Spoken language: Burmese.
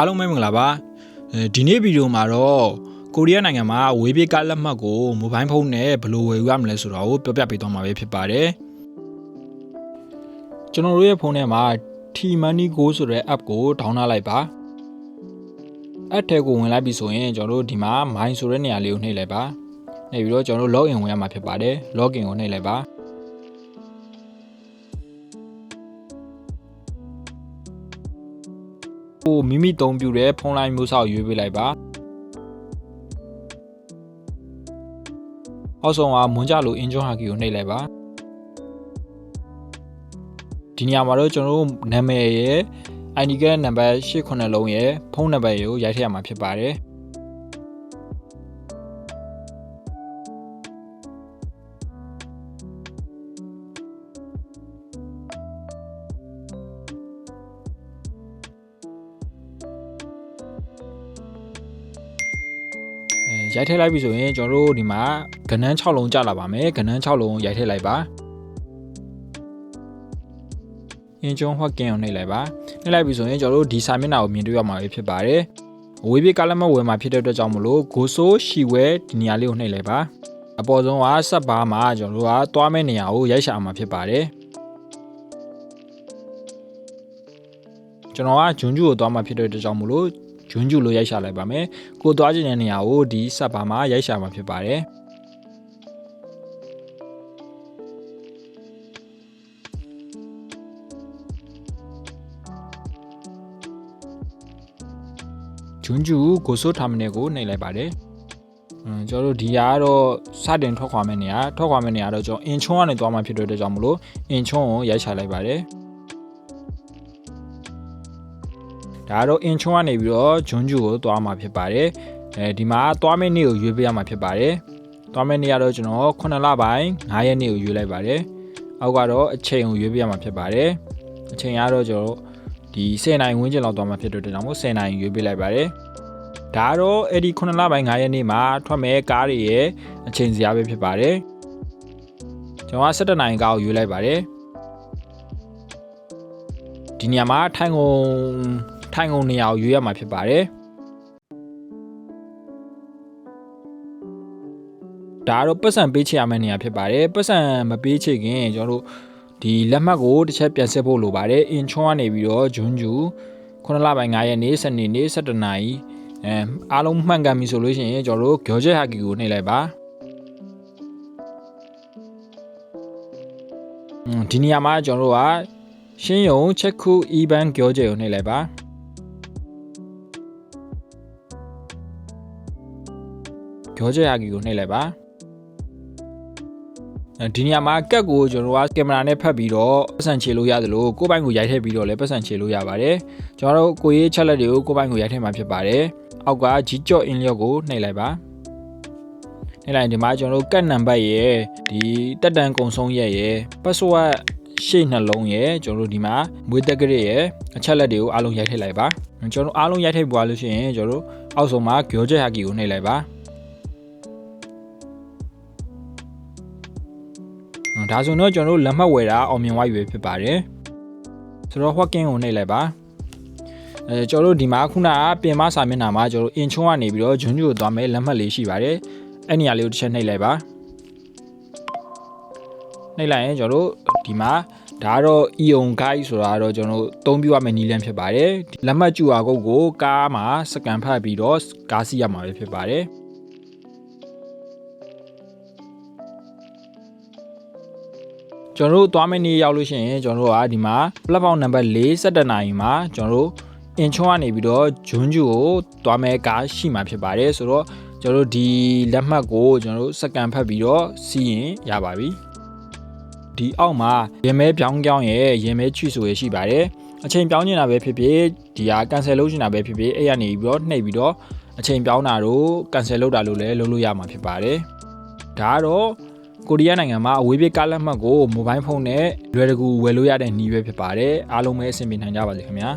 အားလုံးပဲမင်္ဂလာပါအဲဒီနေ့ဗီဒီယိုမှာတော့ကိုရီးယားနိုင်ငံမှာဝေးပြေးကားလက်မှတ်ကိုမိုဘိုင်းဖုန်းနဲ့ဘယ်လိုဝယ်ယူရမလဲဆိုတာကိုပြောပြပေးသွားမှာပဲဖြစ်ပါတယ်ကျွန်တော်တို့ရဲ့ဖုန်းထဲမှာ T-Money Go ဆိုတဲ့ app ကို download လိုက်ပါ app ထဲကိုဝင်လိုက်ပြီဆိုရင်ကျွန်တော်တို့ဒီမှာ My ဆိုတဲ့နေရာလေးကိုနှိပ်လိုက်ပါနှိပ်ပြီးတော့ကျွန်တော်တို့ login ဝင်ရမှာဖြစ်ပါတယ် login ကိုနှိပ်လိုက်ပါ ဟိုမိမိတုံးပြတဲ့ဖုန်းလိုင်းမျိုးစောက်ရွေးပေးလိုက်ပါအောက်ဆုံးကမွန်ကြလိုအင်ဂျွန်ဟာကီကိုနှိပ်လိုက်ပါဒီနေရာမှာတော့ကျွန်တော်တို့နာမည်ရယ် ID ကနံပါတ်8ခုလုံးရယ်ဖုန်းနံပါတ်ရယ်ကိုရိုက်ထည့်ရမှာဖြစ်ပါတယ် ရိုက်ထည့်လိုက်ပြီဆိုရင်ကျွန်တော်တို့ဒီမှာကဏ္ဍ6လုံးကြာလာပါမယ်ကဏ္ဍ6လုံးရိုက်ထည့်လိုက်ပါအင်ဂျွန်ဟွက်ကင်ကိုနှိပ်လိုက်ပါနှိပ်လိုက်ပြီဆိုရင်ကျွန်တော်တို့ဒီစာမျက်နှာကိုမြင်တွေ့ရမှာပဲဖြစ်ပါတယ်အဝေးပြေးကားလက်မဝယ်မှာဖြစ်တဲ့အတွက်ကြောင့်မလို့ဂိုဆိုးရှီဝဲဒီနေရာလေးကိုနှိပ်လိုက်ပါအပေါ်ဆုံးကဆက်ပါမှာကျွန်တော်တို့ကသွားမဲ့နေရာကိုရိုက်ရှာမှာဖြစ်ပါတယ်ကျွန်တော်ကဂျွန်ဂျူကိုသွားမှာဖြစ်တဲ့အတွက်ကြောင့်မလို့ ဂျွန်ဂျူလို့ရိုက်ရှာလိုက်ပါမယ်ကိုသွားချင်တဲ့နေရာကိုဒီဆက်ပါမှာရိုက်ရှာမှာဖြစ်ပါတယ်ဂျွန်ဂျူကိုဆိုးတာမနယ်ကိုနှိပ်လိုက်ပါတယ်။အင်းကျွန်တော်တို့ဒီဟာကတော့စတင်ထွက်ခွာမယ့်နေရာထွက်ခွာမယ့်နေရာတော့ကျွန်တော်အင်ချွန်းကနေသွားမှဖြစ်တဲ့အတွက်ကြောင့်မလို့အင်ချွန်းကိုရိုက်ချလိုက်ပါတယ်။ ဒါကတော့အင်ချွန်းကနေပြီးတော့ဂျွန်ဂျူကိုသွားမှာဖြစ်ပါတယ်။အဲဒီမှာသွားမယ့်နေ့ကိုရွေးပေးရမှာဖြစ်ပါတယ်။သွားမယ့်နေ့ကတော့ကျွန်တော်9လပိုင်း9ရက်နေ့ကိုရွေးလိုက်ပါတယ်။အောက်ကတော့အချိန်ကိုရွေးပေးရမှာဖြစ်ပါတယ်။အချိန်ကတော့ကျွန်တော်ဒီ10နိုင်ဝန်းကျင်လောက်သွားမှာဖြစ်တဲ့အတွက်ကြောင့်မို့10နိုင်ရွေးပေးလိုက်ပါတယ်။ဒါကတော့အဲ့ဒီ9လပိုင်း9ရက်နေ့မှာထွက်မဲ့ကားတွေရဲ့အချိန်စရာပဲဖြစ်ပါတယ်။ကျွန်တော်က17နိုင်ကားကိုရွေးလိုက်ပါတယ်။ဒီနေရာမှာထိုင်ကုန် ထိုင်ကုန်နေရာကိုရွေးရမှာဖြစ်ပါတယ်။ဒါကတော့ပတ်စံပေးချရမယ့်နေရာဖြစ်ပါတယ်။ပတ်စံမပေးချခင်ကျွန်တော်တို့ဒီလက်မှတ်ကိုတစ်ချက်ပြန်ဆက်ဖို့လိုပါတယ်အင်ချွန်ကနေပြီးတော့ဂျွန်းဂျူ9လပိုင်း9ရက်နေ့စနေနေ့17နာရီအဲအားလုံးမှန်ကန်ပြီဆိုလို့ရှိရင်ကျွန်တော်တို့ကြောချက်ဟာကီကိုနှိပ်လိုက်ပါဒီနေရာမှာကျွန်တော်တို့ကရှင်းယုံချက်ခု e-ban ကြောချက်ကိုနှိပ်လိုက်ပါ ကြောချက်ဟာကီကိုနှိပ်လိုက်ပါဒီနေရာမှာကက်ကိုကျွန်တော်တို့ကကင်မရာနဲ့ဖတ်ပြီးတော့ပတ်စံချေလို့ရတယ်လို့ကိုယ်ပိုင်ကိုရိုက်ထည့်ပြီးတော့လည်းပတ်စံချေလို့ရပါတယ်ကျွန်တော်တို့ကိုရေးချက်လက်တွေကိုကိုယ်ပိုင်ကိုရိုက်ထည့်မှာဖြစ်ပါတယ်အောက်ကဂျီကြော့အင်လျော့ကိုနှိပ်လိုက်ပါနှိပ်လိုက်ဒီမှာကျွန်တော်တို့ကက်နံပါတ်ရဲ့ဒီတက်တန်ကုံဆုံးရဲ့ရဲ့ password ရှေ့နှလုံးရဲ့ကျွန်တော်တို့ဒီမှာမွေးတက်ကလေးရဲ့အချက်လက်တွေကိုအားလုံးရိုက်ထည့်လိုက်ပါကျွန်တော်တို့အားလုံးရိုက်ထည့်ပွားလို့ရှိရင်ကျွန်တော်တို့အောက်ဆုံးမှာကြောချက်ဟာကီကိုနှိပ်လိုက်ပါ ဒါဆိုတော့ကျွန်တော်တို့လက်မှတ်ဝယ်တာအောင်မြင်သွားပြီပဲဖြစ်ပါတယ်ဆိုတော့ Hawking ကိုနှိပ်လိုက်ပါအဲကျွန်တော်တို့ဒီမှာခုနကပြင်မစာမျက်နှာမှာကျွန်တော်တို့အင်ချုံကနေပြီးတော့ဂျွန်းဂျူကိုသွားမယ်လက်မှတ်လေးရှိပါတယ်အဲ့နေရာလေးကိုတစ်ချက်နှိပ်လိုက်ပါနှိပ်လိုက်ရင်ကျွန်တော်တို့ဒီမှာဒါကတော့ Eon Guide ဆိုတာကတော့ကျွန်တော်တို့အသုံးပြုရမယ့်နည်းလမ်းဖြစ်ပါတယ်လက်မှတ် QR code ကိုကားမှာစကန်ဖတ်ပြီးတော့ကားစီးရမှာပဲဖြစ်ပါတယ် ကျွန်တော်တို့သွားမယ့်နေ့ရောက်လို့ရှိရင်ကျွန်တော်တို့ကဒီမှာ platform number 4 17နိုင်မှာကျွန်တော်တို့အင်ချွန်ကနေပြီးတော့ဂျွန်းဂျူကိုသွားမယ့်ကားရှိမှာဖြစ်ပါတယ်ဆိုတော့ကျွန်တော်တို့ဒီလက်မှတ်ကိုကျွန်တော်တို့စကန်ဖတ်ပြီးတော့စီးရင်ရပါပြီဒီအောက်မှာရင်မဲပြောင်းပြောင်းရဲ့ရင်မဲချွဆိုရရှိပါတယ်အချိန်ပြောင်းနေတာပဲဖြစ်ဖြစ်ဒီဟာ cancel လုပ်နေတာပဲဖြစ်ဖြစ်အဲ့ရနေပြီးတော့နှိပ်ပြီးတော့အချိန်ပြောင်းတာတို့ cancel လုပ်တာလို့လည်းလုပ်လို့ရမှာဖြစ်ပါတယ်ဒါကတော့ ကိုရီးယားနိုင်ငံမှာအဝေးပြေးကားလက်မှတ်ကိုမိုဘိုင်းဖုန်းနဲ့လွယ်တကူဝယ်လို့ရတဲ့နည်းပဲဖြစ်ပါတယ်အားလုံးပဲအဆင်ပြေနိုင်ကြပါစေခင်ဗျာ